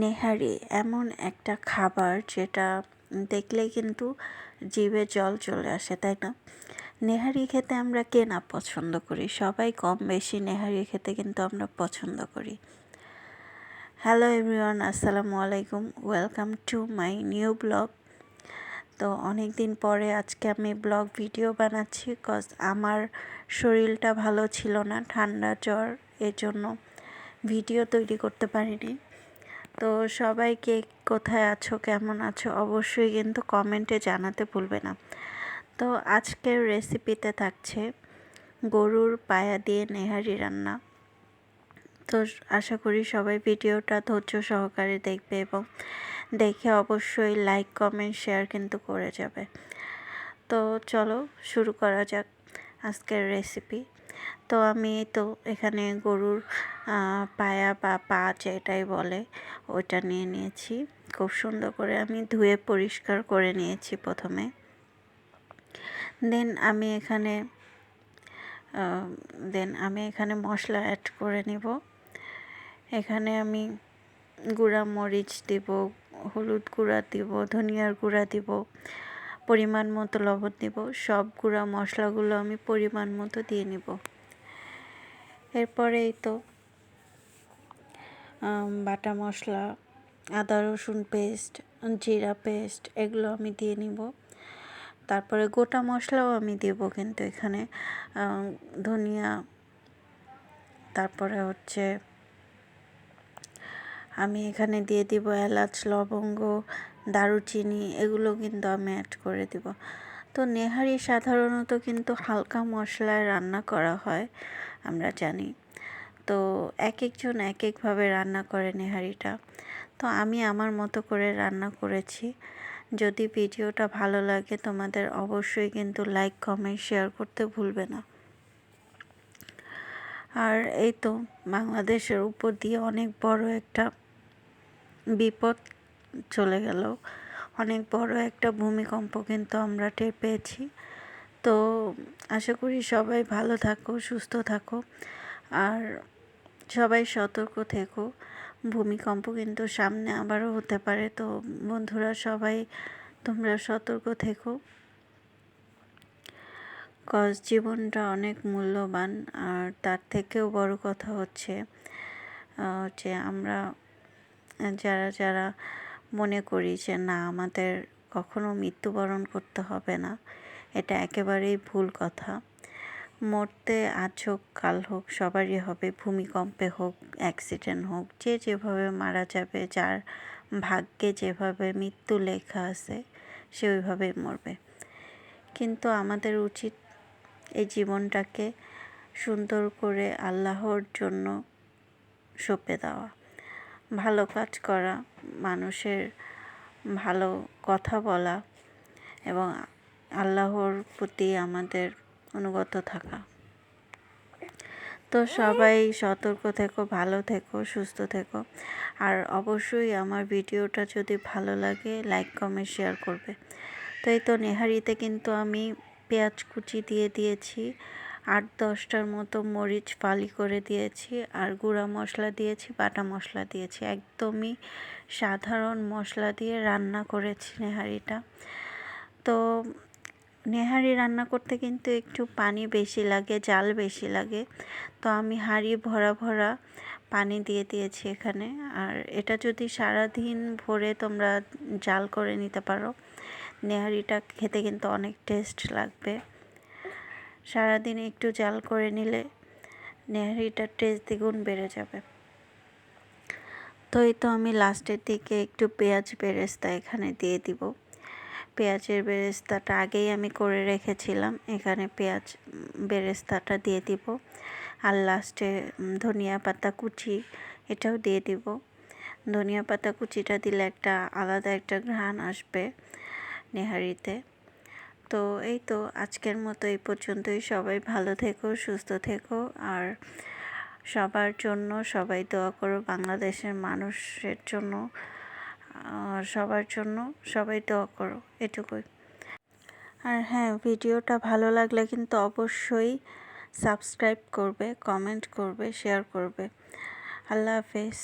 নেহারি, এমন একটা খাবার যেটা দেখলেই কিন্তু জিভে জল চলে আসে, তাই না? নেহারি খেতে আমরা কে না পছন্দ করি? সবাই কম বেশি নেহারি খেতে কিন্তু আমরা পছন্দ করি। হ্যালো এভরিওয়ান আসসালামু আলাইকুম। Welcome to my new blog তো অনেক দিন পরে আজকে আমি ব্লগ ভিডিও বানাচ্ছি কজ আমার শরীরটা ভালো ছিল না, ঠান্ডা জ্বর এর জন্য ভিডিও তৈরি করতে পারিনি। তো সবাই সবাইকে কোথায় আছো, কেমন আছো, অবশ্যই কিন্তু কমেন্টে জানাতে ভুলবে না। তো আজকের রেসিপিতে থাকছে গরুর পায়া দিয়ে নেহারি রান্না। তো আশা করি সবাই ভিডিওটা ধৈর্য সহকারে দেখবে এবং দেখে অবশ্যই লাইক কমেন্ট শেয়ার কিন্তু করে যাবে। তো চলো শুরু করা যাক আজকের রেসিপি তো আমি তো এখানে গরুর পায়া বা পা যেটাই বলে, ওইটা নিয়ে নিয়েছি। খুব সুন্দর করে আমি ধুয়ে পরিষ্কার করে নিয়েছি প্রথমে। দেন আমি এখানে দেন আমি এখানে মশলা অ্যাড করে নেব। এখানে আমি গুঁড়া মরিচ দেব, হলুদ গুঁড়া দিব, ধনিয়ার গুঁড়া দিব, পরিমাণ মতো লবণ দিব, সব গুঁড়া মশলাগুলো আমি পরিমাণ মতো দিয়ে নিব। এরপরেই তো বাটা মশলা, আদা রসুন পেস্ট, জিরা পেস্ট এগুলো আমি দিয়ে নিব। তারপরে গোটা মশলাও আমি দেব কিন্তু এখানে ধনিয়া, তারপরে হচ্ছে, আমি এখানে দিয়ে দিব এলাচ, লবঙ্গ, দারুচিনি এগুলো কিন্তু আমি অ্যাড করে দিব। তো নেহারি সাধারণত কিন্তু হালকা মশলায় রান্না করা হয়। আমরা জানি। তো এক একজন এক একভাবে রান্না করে নেহারিটা। তো আমি আমার মতো করে রান্না করেছি। যদি ভিডিওটা ভালো লাগে তোমাদের অবশ্যই কিন্তু লাইক, কমেন্ট, শেয়ার করতে ভুলবে না। আর এই তো বাংলাদেশের উপর দিয়ে অনেক বড় একটা বিপদ চলে গেল। অনেক বড় একটা ভূমিকম্প কিন্তু আমরা টের পেয়েছি। তো আশা করি সবাই ভালো থাকো, সুস্থ থাকো। আর সবাই সতর্ক থেকো। ভূমিকম্প কিন্তু সামনে আবারও হতে পারে। তো বন্ধুরা, সবাই তোমরা সতর্ক থেকো। কজ জীবনটা অনেক মূল্যবান। আর তার থেকেও বড় কথা হচ্ছে যে আমরা, যারা যারা মনে করি যে না, আমাদের কখনো মৃত্যুবরণ করতে হবে না। এটা একেবারেই ভুল কথা। মরতে আজ হোক, কাল হোক, সবারই হবে, ভূমিকম্পে হোক অ্যাক্সিডেন্ট হোক, যে যেভাবে মারা যাবে, যার ভাগ্যে যেভাবে মৃত্যু লেখা আছে, সে ওইভাবেই মরবে। কিন্তু আমাদের উচিত এই জীবনটাকে সুন্দর করে আল্লাহর জন্য সঁপে দেওয়া। ভালো কাজ করা, মানুষের ভালো কথা বলা এবং আল্লাহর প্রতি আমাদের অনুগত থাকা। তো সবাই সতর্ক থেকো, ভালো থেকো, সুস্থ থেকো। আর অবশ্যই আমার ভিডিওটা যদি ভালো লাগে লাইক কমেন্ট শেয়ার করবে। তো এই তো নেহারিতে কিন্তু আমি পেঁয়াজ কুচি দিয়ে দিয়েছি, আট দশটার মতো মরিচ ফালি করে দিয়েছি, আর গুঁড়া মশলা দিয়েছি, বাটা মশলা দিয়েছি। একদমই সাধারণ মশলা দিয়ে রান্না করেছি নেহারিটা। তো নেহারি রান্না করতে কিন্তু একটু পানি বেশি লাগে, জাল বেশি লাগে। তো আমি হাঁড়ি ভরা ভরা পানি দিয়ে দিয়েছি এখানে। আর এটা যদি সারাদিন ভরে তোমরা জাল করে নিতে পারো, নেহারিটা খেতে কিন্তু অনেক টেস্ট লাগবে। সারাদিন একটু জাল করে নিলে নেহারিটার টেস্ট দ্বিগুণ বেড়ে যাবে। তো এই তো আমি লাস্টের দিকে একটু পেঁয়াজ বেরেস্তা এখানে দিয়ে দিব। পেঁয়াজের বেরেস্তাটা আগেই আমি করে রেখেছিলাম। এখানে পেঁয়াজ বেরেস্তাটা দিয়ে দিব। আর লাস্টে ধনিয়া পাতা কুচি, এটাও দিয়ে দিব। ধনিয়া পাতা কুচিটা দিলে একটা আলাদা একটা ঘ্রাণ আসবে নেহারিতে। তো এই তো আজকের মতো এই পর্যন্তই। সবাই ভালো থেকো, সুস্থ থেকো। আর সবার জন্য সবাই দোয়া করো বাংলাদেশের মানুষের জন্য। সবার জন্য সবাই দোয়া করো, এটুকুই। আর হ্যাঁ ভিডিওটা ভালো লাগলে কিন্তু অবশ্যই সাবস্ক্রাইব করবে, কমেন্ট করবে, শেয়ার করবে। আল্লাহ হাফেজ।